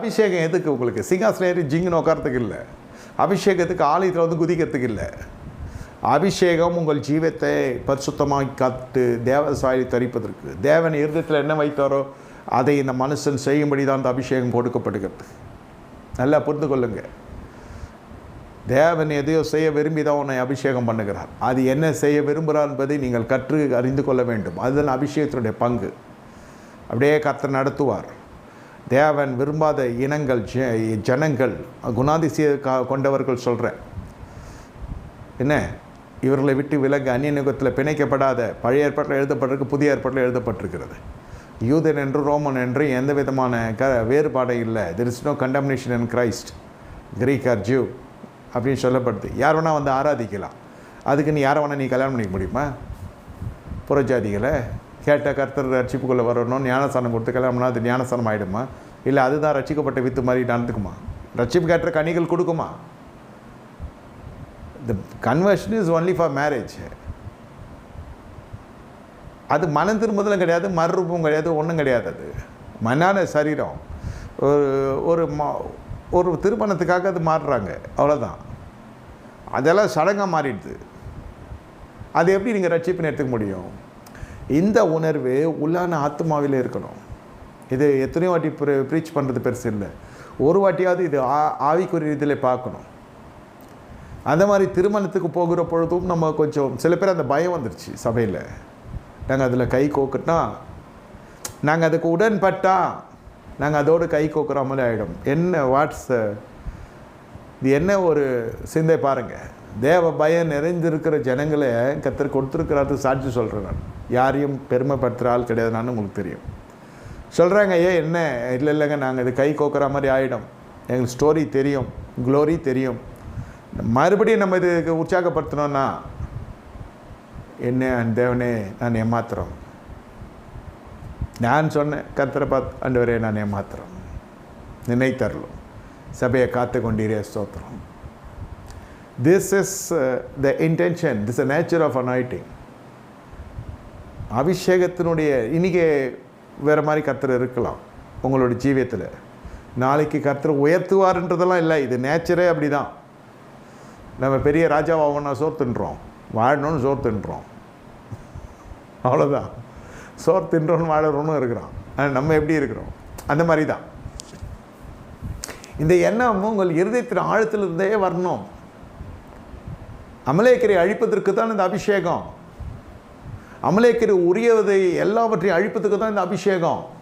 அபிஷேகம் எதுக்கு உங்களுக்கு? சிங்காசனேரி ஏறி ஜிங்குன்னு உட்காரத்துக்கு இல்லை. அபிஷேகத்துக்கு ஆலயத்தில் வந்து குதிக்கிறதுக்கு இல்லை. அபிஷேகம் உங்கள் ஜீவத்தை பரிசுத்தமாக காத்து தேவ சாயலை தரிப்பதற்கு. தேவன் இருதயத்தில் என்ன வைத்தாரோ அதை இந்த மனுஷன் செய்யும்படி தான் அந்த அபிஷேகம் கொடுக்கப்படுகிறது நல்லா புரிந்து கொள்ளுங்க. தேவன் எதையோ செய்ய விரும்பி தான் உன்னை அபிஷேகம் பண்ணுகிறார். அது என்ன செய்ய விரும்புகிறார் என்பதை நீங்கள் கற்று அறிந்து கொள்ள வேண்டும். அதுதான் அபிஷேகத்தினுடைய பங்கு. அப்படியே கர்த்தர் நடத்துவார். தேவன் விரும்பாத இனங்கள் ஜனங்கள் குணாதிசய கா- கொண்டவர்கள் சொல்கிறேன் என்ன? இவர்களை விட்டு விலங்கு அந்நியனுகத்தில் பிணைக்கப்படாத பழைய ஏற்பாட்டில் எழுதப்பட்டிருக்கு புதிய ஏற்பாட்டில் எழுதப்பட்டிருக்கிறது. யூதன் என்று ரோமன் என்று எந்த விதமான க வேறுபாடும் இல்லை. There is no condemnation in Christ Greek or Jew அப்படின்னு சொல்லப்படுது. யார் வேணால் வந்து ஆராதிக்கலாம். அதுக்கு நீ யாரை வேணால் நீ கல்யாணம் பண்ணிக்க முடியுமா? புறஜாதிகளை? கேட்ட கர்த்தர் ரட்சிப்புக்குள்ளே வரணும் ஞானஸ்தானம் கொடுத்து கிளம்புனா அது ஞானஸ்தானம் ஆகிடுமா இல்லை அதுதான் ரட்சிக்கப்பட்ட வித்து மாதிரி நடந்துக்குமா? ரட்சிப்பு கேட்ட கனிகள் கொடுக்குமா? The conversion is only for marriage அது மனம் திரும்புதலும் கிடையாது மறுரூபம் கிடையாது ஒன்றும் கிடையாது அது. மனான சரீரம். ஒரு ஒரு மா ஒரு திருமணத்துக்காக அது மாறுறாங்க அவ்வளோதான் அதெல்லாம் சடங்காக மாறிடுது. அது எப்படி நீங்கள் ரட்சிப்புன்னு எடுத்துக்க முடியும்? இந்த உணர்வு உள்ளான ஆத்மாவில் இருக்கணும். இது எத்தனையோ வாட்டி ப்ரீச் பண்ணுறது பெருசு இல்லை. ஒரு வாட்டியாவது இது ஆ ஆவிக்குரிய இதில் பார்க்கணும். அந்த மாதிரி திருமணத்துக்கு போகிற பொழுதும் நம்ம கொஞ்சம் சில பேர் அந்த பயம் வந்துருச்சு சபையில். நாங்கள் அதில் கை கோக்குனா நாங்கள் அதுக்கு உடன்பட்டா நாங்கள் அதோடு கை கோக்குற மாதிரி ஆகிடும் என்ன வாட்ஸ் இது என்ன ஒரு சிந்தை பாருங்கள் தேவ பயம் நிறைந்திருக்கிற ஜனங்களை கத்தர் கொடுத்துருக்கிறாரு சாட்சி சொல்கிறேன் நான். யாரையும் பெருமைப்படுத்துகிற ஆள் கிடையாது உங்களுக்கு தெரியும். சொல்கிறாங்க ஏன் என்ன? இல்லை இல்லைங்க நாங்கள் இது கை கோக்குற மாதிரி ஆகிடும் எங்களுக்கு ஸ்டோரி தெரியும் க்ளோரி தெரியும். மறுபடியும் நம்ம இதுக்கு உற்சாகப்படுத்தணும்னா என்ன தேவனே நான் ஏமாத்துறோம். நான் சொன்னேன் கத்தரை பார்த்து ஆண்டவரே நான் ஏமாத்துறோம். நினைத்தரலும் சபையை காத்து கொண்டீரே ஸ்தோத்திரம். This is the intention this a nature of anointing அபிஷேகத்தினுடைய இன்னைக்கு வேறு மாதிரி கர்த்தர் இருக்கலாம் உங்களோட ஜீவியத்தில். நாளைக்கு கர்த்தர் உயர்த்துவார்ன்றதெல்லாம் இல்லை. இது நேச்சரே அப்படி தான் நம்ம பெரிய ராஜாவாகணும்னா சோர் தின்றோம் வாழணும்னு சோர் தின்றோம் அவ்வளோதான் சோர் தின்றோன்னு வாழறோன்னு இருக்கிறோம் ஆனால் நம்ம எப்படி இருக்கிறோம்? அந்த மாதிரி தான் இந்த எண்ணம் உங்கள் இருதயத்தின் ஆழத்திலிருந்தே வரணும். அமலேக்கரை அழிப்பதற்கு தான் இந்த அபிஷேகம். அமலேக்கர் உரியதை எல்லாவற்றையும் அழிப்பதுக்கு தான் இந்த அபிஷேகம்.